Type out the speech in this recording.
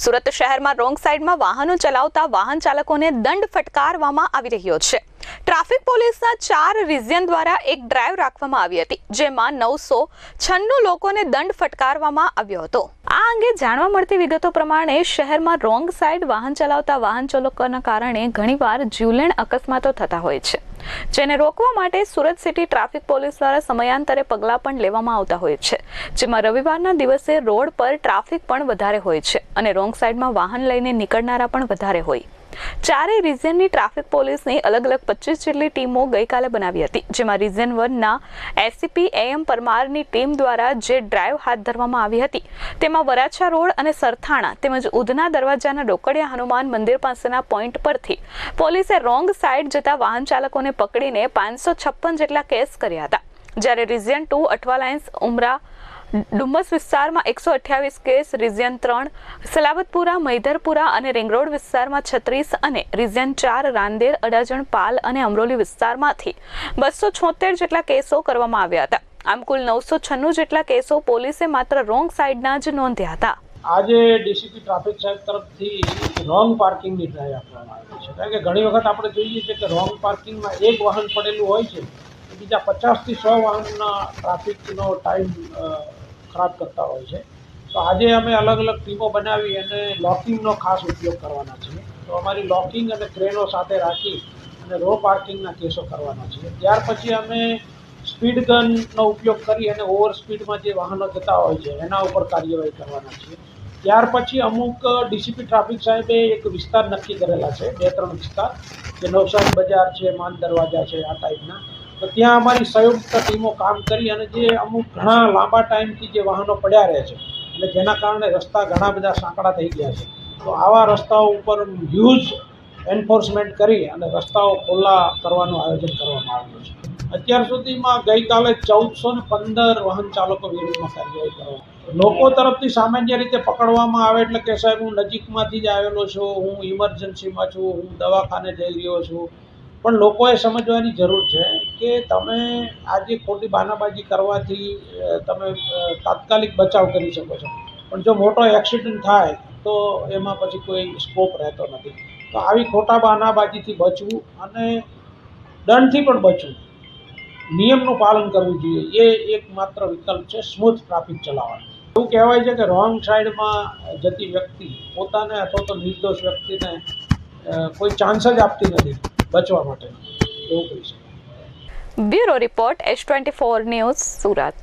સુરત શહેરમાં રોંગ સાઈડમાં વાહનો ચલાવતા વાહન ચાલકોને દંડ ફટકારવામાં આવી રહ્યો છે. ટ્રાફિક પોલીસના ચાર રિઝિયન દ્વારા એક ડ્રાઈવ રાખવામાં આવી હતી, જેમાં નવસો છન્નું લોકોને દંડ ફટકારવામાં આવ્યો હતો. આ અંગે જાણવા મળતી વિગતો પ્રમાણે શહેરમાં રોંગ સાઈડ વાહન ચલાવતા વાહન ચાલકોના કારણે ઘણીવાર જીવલેણ અકસ્માતો થતા હોય છે. જેને રોકવા માટે સુરત સિટી ટ્રાફિક પોલીસ દ્વારા સમયાંતરે પગલાં પણ લેવામાં આવતા હોય છે. જેમાં રવિવારના દિવસે રોડ પર ટ્રાફિક પણ વધારે હોય છે અને રોંગ સાઈડમાં વાહન લઈને નીકળનારા પણ વધારે હોય. ચારેય રિજિયનની ટ્રાફિક પોલીસની અલગ અલગ પચીસ જેટલી ટીમો ગઈકાલે બનાવી હતી, જેમાં રિઝન વનના એસીપી એમ પરમારની ટીમ દ્વારા જે ડ્રાઈવ હાથ ધરવામાં આવી હતી, તેમાં વરાછા રોડ અને સરથાણા તેમજ ઉધના દરવાજાના ડોકડિયા હનુમાન મંદિર પાસેના પોઈન્ટ પરથી પોલીસે રોંગ સાઈડ જતા વાહન ચાલકોને પકડીને પાંચસો છપ્પન જેટલા કેસ કર્યા હતા. જ્યારે region two Athwa lines Umra Dumas વિસ્તારમાં એકસો અઠ્યાવીસ કેસ, રિઝિયન ત્રણ, સલાબતપુરા મૈધરપુરા અને રિંગરોડ વિસ્તારમાં છત્રીસ અને રિઝિયન ચાર, રાંદેર, અડાજણ, પાલ અને અમરોલી વિસ્તારમાંથી બસો છોતેર જેટલા કેસો કરવામાં આવ્યા હતા. આમ કુલ નવસો છન્નું જેટલા કેસો પોલીસે માત્ર રોંગ સાઈડના જ નોંધ્યા હતા. આજે ડીસીપી ટ્રાફિક સાહેબ તરફથી રોંગ પાર્કિંગની ટ્રાય આપવામાં આવી છે. કારણ કે ઘણી વખત આપણે જોઈએ છીએ કે રોંગ પાર્કિંગમાં એક વાહન પડેલું હોય છે, બીજા પચાસથી સો વાહનના ટ્રાફિકનો ટાઈમ ખરાબ કરતા હોય છે. તો આજે અમે અલગ અલગ ટીમો બનાવી અને લોકિંગનો ખાસ ઉપયોગ કરવાના છીએ. તો અમારી લોકિંગ અને ક્રેનો સાથે રાખી અને રો પાર્કિંગના કેસો કરવાના છીએ. ત્યાર પછી અમે સ્પીડ ગનનો ઉપયોગ કરી અને ઓવર સ્પીડમાં જે વાહનો જતા હોય છે, એના ઉપર કાર્યવાહી કરવાના છીએ. ત્યાર પછી અમુક ડીસીપી ટ્રાફિક સાહેબે એક વિસ્તાર નક્કી કરેલા છે, બે ત્રણ વિસ્તાર. જે નવસારી બજાર છે, માન દરવાજા છે, આ ટાઈપના તો ત્યાં અમારી સંયુક્ત ટીમો કામ કરી અને જે અમુક ઘણા લાંબા ટાઈમથી જે વાહનો પડ્યા રહે છે, અને જેના કારણે રસ્તા ઘણા બધા સાંકડા થઈ ગયા છે. તો આવા રસ્તાઓ ઉપર હ્યુજ એન્ફોર્સમેન્ટ કરી અને રસ્તાઓ ખુલ્લા કરવાનું આયોજન કરવામાં આવ્યું છે. અત્યાર સુધીમાં ગઈકાલે ચૌદસો ને પંદર વાહન ચાલકો વિરુદ્ધમાં કાર્યવાહી કરવામાં લોકો તરફથી સામાન્ય રીતે પકડવામાં આવે એટલે કે સાહેબ હું નજીકમાંથી જ આવેલો છું, હું ઇમરજન્સીમાં છું, હું દવાખાને જઈ રહ્યો છું પણ લોકોએ સમજવાની જરૂર છે કે તમે આજે ખોટી બાનાબાજી કરવાથી તમે તાત્કાલિક બચાવ કરી શકો છો. પણ જો મોટો એક્સિડન્ટ થાય, તો એમાં પછી કોઈ સ્કોપ રહેતો નથી. તો આવી ખોટા બાનાબાજીથી બચવું અને દંડથી પણ બચવું, નિયમનું પાલન કરવું જોઈએ. એ એકમાત્ર વિકલ્પ છે સ્મૂથ ટ્રાફિક ચલાવવાનો. એવું કહેવાય છે કે રોંગ સાઈડમાં જતી વ્યક્તિ પોતાને અથવા તો નિર્દોષ વ્યક્તિને કોઈ ચાન્સ જ આપતી નથી. બચવા માટે. એવું કહી શકાય. Bureau report S twenty four news Surat.